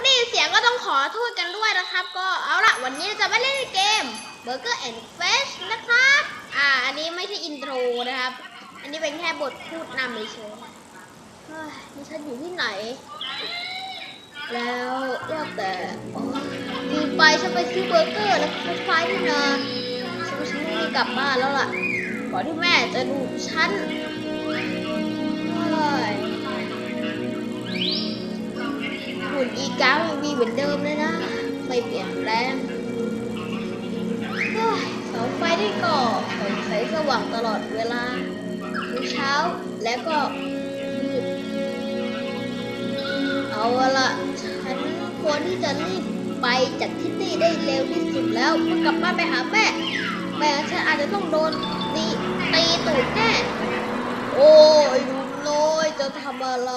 กได้ยินเสียงก็ต้องขอโทษกันด้วยนะครับ ก็เอาละวันนี้เราจะมาเล่นเกม Burger and Fish นะครับ อ่า อันนี้ไม่ใช่อินโทรนะครับ อันนี้เป็นแค่บทพูดนำเฉยๆเฮ้ยนี่ฉันอยู่ที่ไหน แล้วว่าแต่ลืมไปฉันไปซื้อเบอร์เกอร์แล้วก็ไฟนี่นะฉันฉันต้องรีกลับบ้านแล้วล่ะก่อนที่แม่จะดูฉันเฮ้ย หุ่นอีกายังมีเหมือนเดิมเลยนะ ไม่เปลี่ยนแปลงเฮ้ยเสาไฟนี่ก็สดใสสว่างตลอดเวลาทั้งเช้าและก็มืดเอาละฉันควรที่จะรีบไปจากที่นี่ได้เร็วที่สุดแล้วเพื่อกลับบ้านไปหาแม่แม่ฉันอาจจะต้องโดนตีตีตูดแน่ โอ้ยหนุ่มน้อยจะทำอะไร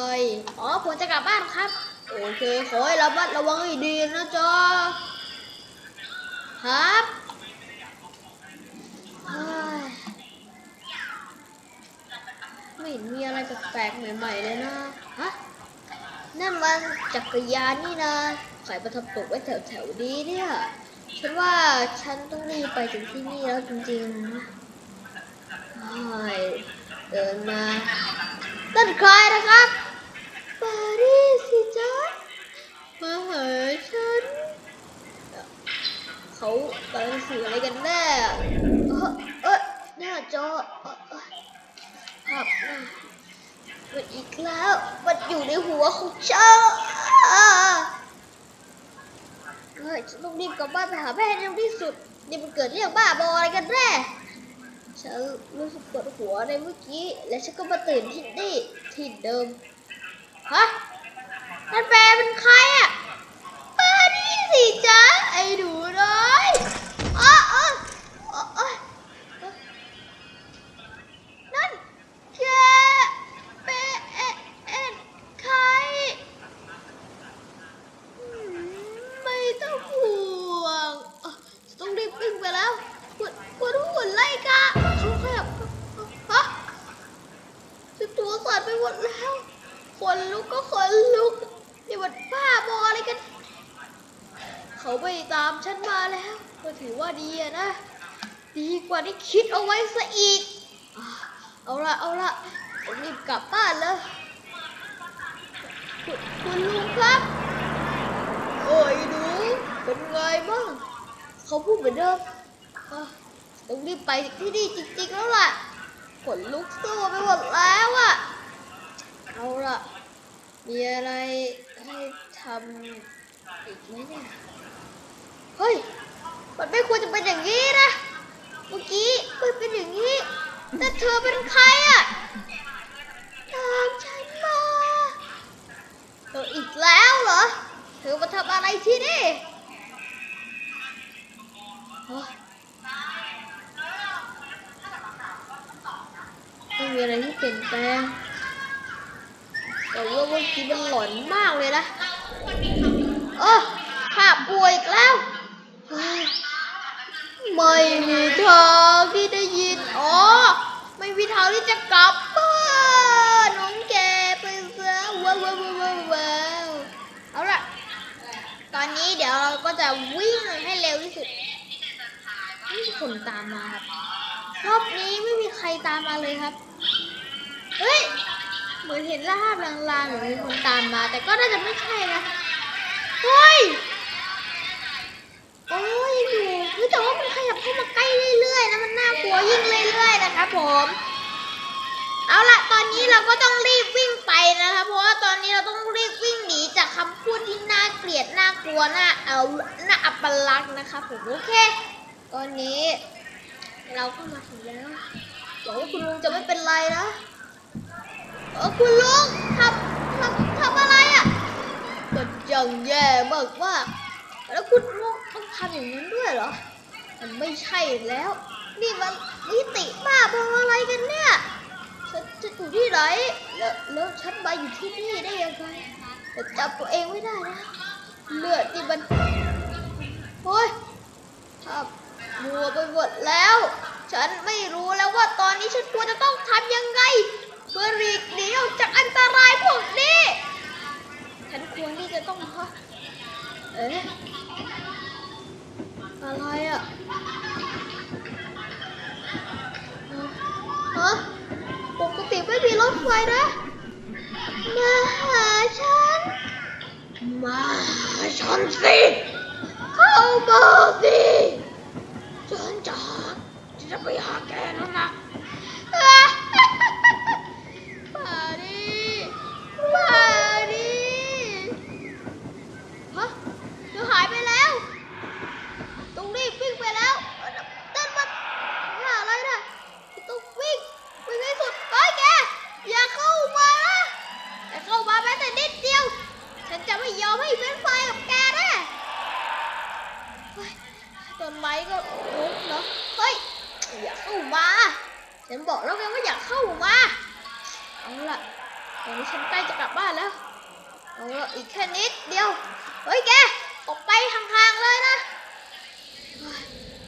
อ๋อผมจะกลับบ้านครับ โอเคขอให้ระมัดระวังให้ดีนะจ๊ะครับไม่เห็นมีอะไรแปลกๆใหม่ๆเลยนะฮะนั่นมันจักรยานนี่นะใครประทับตกไว้แถวๆนี้เนี่ยฉันว่าฉันต้องรีบไปถึงที่นี่แล้วจริงๆนะโอ้ยเดินมานั่นใครนะครับปารีสสิจ๊ะ มาหาฉัน เขากำลังสื่ออะไรกันแน่เออเออหน้าจอเออเออภาพหน้ามันอีกแล้ว มันอยู่ในหัวของฉันเฮ้ยฉันต้องรีบกลับบ้านไปหาแม่ให้เร็วที่สุด นี่มันเกิดเรื่องบ้าบออะไรกันแน่ฉันรู้สึกปวดหัวในเมื่อกี้ และฉันก็มาตื่นที่นี่ที่เดิม ฮะ แฟนแปลเป็นใครอะป้านี่สิจ๊ะไอ้หนูน้อยอ๋ออ๋ออ๋ออ๋อ นั่นแกเป็นใครอืมไม่ต้องห่วงอะจะต้องรีบวิ่งไปแล้วปวดปวดหุ่นไล่กะเขาขยับฮะฉันตัวสั่นไปหมดแล้วขนลุกก็ขนลุกนี่มันบ้าบออะไรกัน เขาไปตามฉันมาแล้ว ก็ ถือว่าดีอะนะ ดีกว่าที่คิดเอาไว้ซะอีก เอาละเอาละผมรีบกลับบ้านแล้วคุณคุณลุงครับ โอ้ยหนูเป็นไงบ้าง เขาพูดเหมือนเดิมต้องรีบไปที่นี่จริงๆแล้วล่ะขนลุกสู้ไปหมดแล้วอะเอาละมีอะไรให้ทำอีกไหมเนี่ย เฮ้ย มันไม่ควรจะเป็นอย่างนี้นะ เมื่อกี้มันเป็นอย่างนี้ แต่เธอเป็นใครอะตามฉันมาเธออีกแล้วเหรอ เธอมาทำอะไรที่นี่ไม่มีอะไรที่เปลี่ยนแปลงแต่ว่าเมื่อกี้มันหลอนมากเลยนะ ไม่มีทาที่จะกลับบ้านน้องแกไปซะว้าวว้าวว้าวว้าวเอาละตอนนี้เดี๋ยวเราก็จะวิ่งให้เร็วที่สุดไม่มีคนตามมาครับรอบนี้ไม่มีใครตามมาเลยครับ เฮ้ย เหมือนเห็นลาบลางๆเหมือนมีคนตามมา แต่ก็น่าจะไม่ใช่นะ เฮ้ย โอ้ยอยู่แต่ว่ามันขยับเข้ามาใกล้เรื่อยๆนะมันน่ากลัวยิ่งเรื่อยๆนะครับผม เอาละตอนนี้เราก็ต้องรีบวิ่งไปนะคะ เพราะว่าตอนนี้เราต้องรีบวิ่งหนีจากคำพูดที่น่าเกลียดน่ากลัวน่าเอาน่าอัปลักษณ์นะคะผมโอเค ตอนนี้ เราก็มาถึงแล้วหวังว่าคุณลุงจะไม่เป็นไรนะเออคุณลุงทำทำทำอะไรอะก็จังแย่มากมาแล้วคุณลุงต้องทำอย่างนั้นด้วยเหรอ มันไม่ใช่แล้ว นี่มันมิติบ้าบออะไรกันเนี่ย ฉันจะอยู่ที่ไหนแล้วแล้วฉันมาอยู่ที่นี่ได้ยังไงแต่จับตัวเองไม่ได้นะเลือดที่มันโอ้ยทับมัวไปหมดแล้ว ฉันไม่รู้แล้วว่าตอนนี้ฉันควรจะต้องทำยังไง เพื่อหลีกหนีออกจากอันตรายพวกนี้ ฉันควรที่จะต้องฮะอ๊ะอะไรอะ รถไฟนะมาหาฉัน มาหาฉันสิเข้ามาสิฉันจะหาฉันจะไปหาแกแล้วนะ มาดิมาดิฮะเธอหายไปแล้ว ต้องรีบวิ่งไปแล้วเต้นมาหาอะไรนะต้องวิ่ง วิ่งให้สุดเฮ้ยแก อย่าเข้ามานะอย่าเข้ามาแม้แต่นิดเดียว ฉันจะไม่ยอมให้เป็นไฟกับแกแน่เฮ้ยต้นไม้ก็ลุกเนาะเฮ้ย อย่า เข้ามาฉันบอกแล้วไงว่าอย่าเข้ามาเอาล่ะตอนนี้ฉันใกล้จะกลับบ้านแล้วเอาละอีกแค่นิดเดียวเฮ้ยแกออกไปห่างๆเลยนะเฮ้ย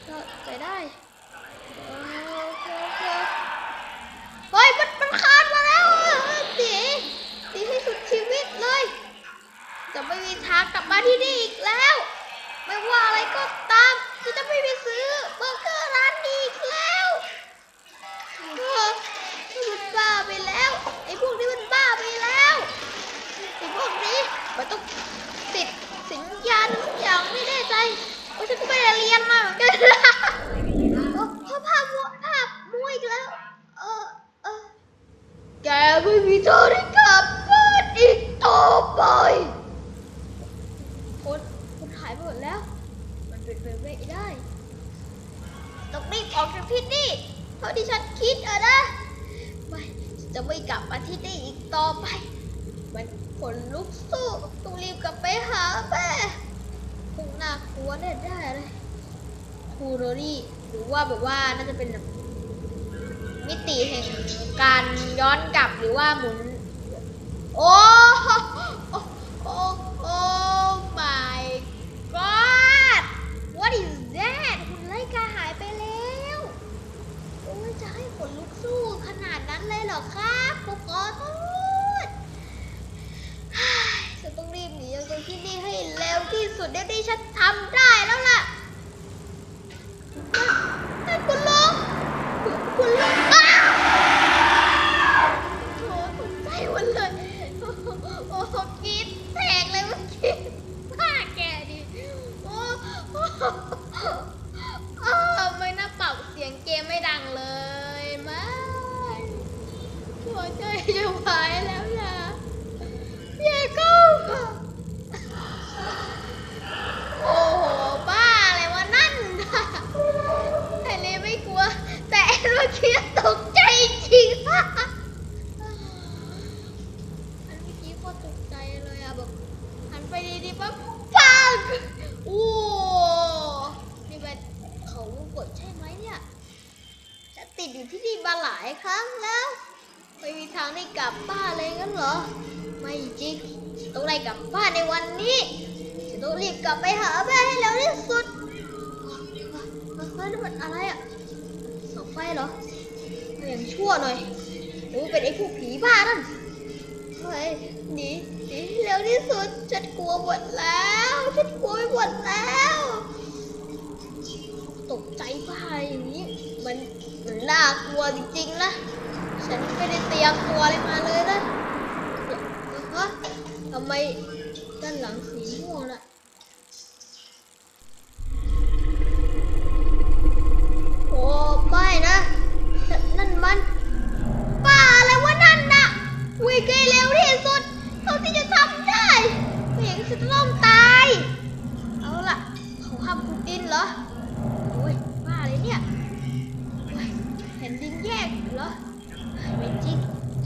ก็ไปได้โอเคโอเคเฮ้ยมันมันคานมาแล้วอะตีตีให้สุดชีวิตเลย จะไม่มีทางกลับมาที่นี่อีกแล้ว ไม่ว่าอะไรก็ตาม จะไม่ไปซื้อเบอร์เกอร์ร้าน มันบ้าไปแล้วไอ้พวกนี้มันบ้าไปแล้วไอ้พวกนี้มันต้องติดสิญญาณทุกอย่างไม่แน่ใจโอ้ฉันก็ไม่ได้เรียนมาเหมือนกันโอ้ภาพภาพมัวภาพมัวอีกแล้วเออเออแกไม่มีทางได้กลับบ้านอีกต่อไปคนคนหายไปหมดแล้ว มันเป็นไปไม่ได้ต้องรีบออกจากที่นี่ เท่าที่ฉันคิดอะนะไม่จะไม่กลับมาที่นี่อีกต่อไป มันขนลุกสู้ต้องรีบกลับไปหาแม่คงน่ากลัวแน่ๆเลยคูโรรี่หรือว่าแบบว่าน่าจะเป็นแบบมิติแห่งการย้อนกลับหรือว่าหมุน โอ้ รอครับผมขอโทษเฮ้ยฉันต้องรีบหนีจากจากที่นี่ให้เร็วที่สุดเท่าที่ฉันทำได้แล้ว ปั๊บปังโอ้นี่เป็นเขาวงกดใช่ไหมเนี่ย จะติดอยู่ที่นี่มาหลายครั้งแล้ว ไม่มีทางได้กลับบ้านเลยงั้นเหรอ ไม่จริงฉันต้องได้กลับบ้านในวันนี้ฉันต้องรีบกลับไปหาแม่ให้เร็วที่สุดเฮ้ยนี่มันอะไรอะเสาไฟเหรอเอาอย่างชั่วหน่อยโอ้เป็นไอ้พวกผีบ้านั่นเฮ้ยหนี เร็วที่สุดฉันกลัวหมดแล้วฉันกลัวไปหมดแล้ว ตกใจบ้าอย่างนี้มันมันน่ากลัวจริงๆนะฉันไม่ได้เตรียมตัวอะไรมาเลยนะเดี๋ยวฮะทำไมด้านหลังสีม่วงน่ะ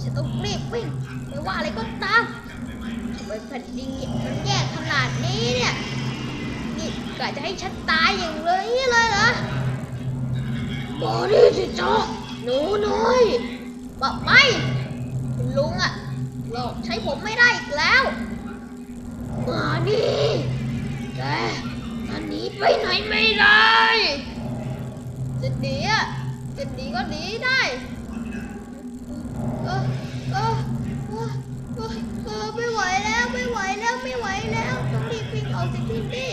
ฉันต้องรีบวิ่งไม่ว่าอะไรก็ตามทำไมแผ่นดินมันแยกขนาดนี้เนี่ย นี่กะจะให้ฉันตายอย่างเลยเลยเหรอมาดิสิจ๊ะหนูน้อยบอกไม่คุณลุงอะหลอกใช้ผมไม่ได้อีกแล้วมาดิแกจะหนีไปไหนไม่ได้จะหนีอะจะหนีก็หนีได้ ออเออเออเออเออไม่ไหวแล้วไม่ไหวแล้วไม่ไหวแล้วต้องรีบวิ่งออาจากที่นี่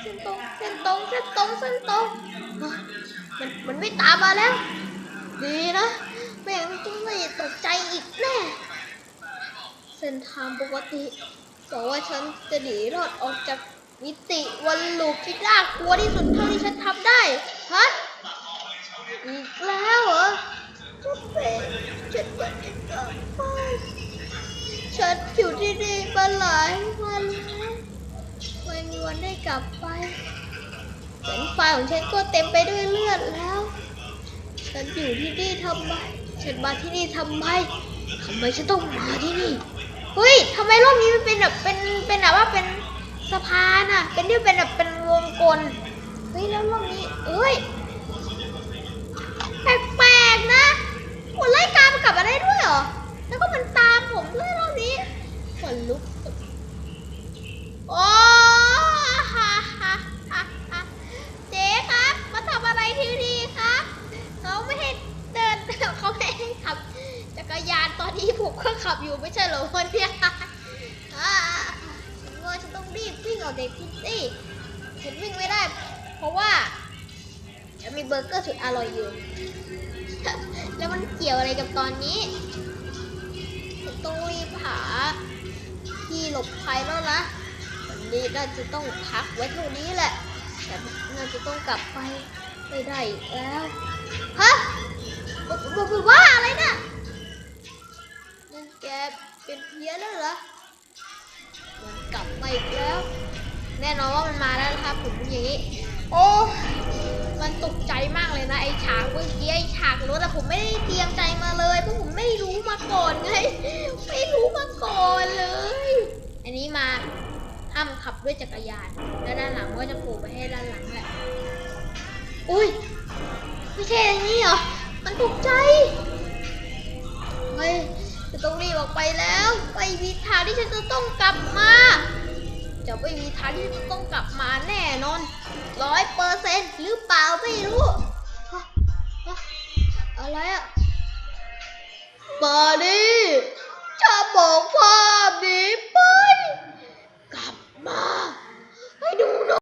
เส้นตรงเส้นตรงเส้นตรงเส้นตรงมันมันไม่ตามมาแล้ว ดีนะไม่งั้นต้องไม่ตกใจอีกแน่เส้นทางปกติบอกว่าฉันจะหนีรอดออกจากมิติวันลูปที่น่ากลัวที่สุดเท่าที่ฉันทำได้ฮะอีกแล้วเหรอจะเป็น ฉันอยากจะกลับบ้านฉันอยู่ที่นี่มาหลายวันแล้วไม่มีวันได้กลับไปแขนไฟของฉันก็เต็มไปด้วยเลือดแล้ว ฉันอยู่ที่นี่ทำไม ฉันมาที่นี่ทำไมทำไมฉันต้องมาที่นี่เฮ้ยทำไมรอบนี้มันเป็นแบบเป็นเป็นแบบว่าเป็นสะพานอะเป็นที่เป็นแบบเป็นวงกลมเฮ้ยแล้วรอบนี้เอ้ยแปลกๆนะมันไล่ตาม กลับมาได้ด้วยเหรอ แล้วก็มันตามผมด้วยรอบนี้ขนลุก โอ้ฮ่าฮ่าฮ่าฮ่าเจ๊ครับ มาทำอะไรที่นี่ครับเขาไม่ให้เดินเขาไม่ให้ขับจักรยานตอนนี้ผมก็ขับอยู่ไม่ใช่เหรอวันเนี้ยฉันว่าฉันต้องรีบวิ่งออกจากที่นี่ฉันวิ่งไม่ได้ เพราะว่าฉันมีเบอร์เกอร์สุดอร่อยอยู่ มันเกี่ยวอะไรกับตอนนี้ต้องรีบหาที่หลบภัยแล้วนะวันนี้น่าจะต้องพักไว้เท่านี้แหละฉันน่าจะต้องกลับไปไม่ได้แล้วฮะบอกบอกว่าอะไรนะ่ะนั่นแกเป็นเพี้ยนแล้วเหรอมันกลับมาอีกแล้ว แน่นอนว่ามันมาแล้วนะครับผมอย่างนี้ โอ้ มันตกใจมากเลยนะไอฉากเมื่อกี้ไอฉากรถอะผมไม่ได้เตรียมใจมาเลยเพราะผมไม่รู้มาก่อนไงไม่รู้มาก่อนเลย อันนี้มาห้ามขับด้วยจักรยานแล้วด้านหลังก็จะโผล่ไปให้ด้านหลังแหละอุ้ยไม่ใช่อันนี้เหรอมันตกใจเฮ้ยจะต้องรีบออกไปแล้วไม่มีทางที่ฉันจะต้องกลับมา จะไม่มีทันต้องกลับมาแน่นอนร้อยเปอร์เซ็นต์หรือเปล่าไม่รู้อะไรอะบอดี้จะบอกภาพนี้ไปกลับมาให้ดูหน่อย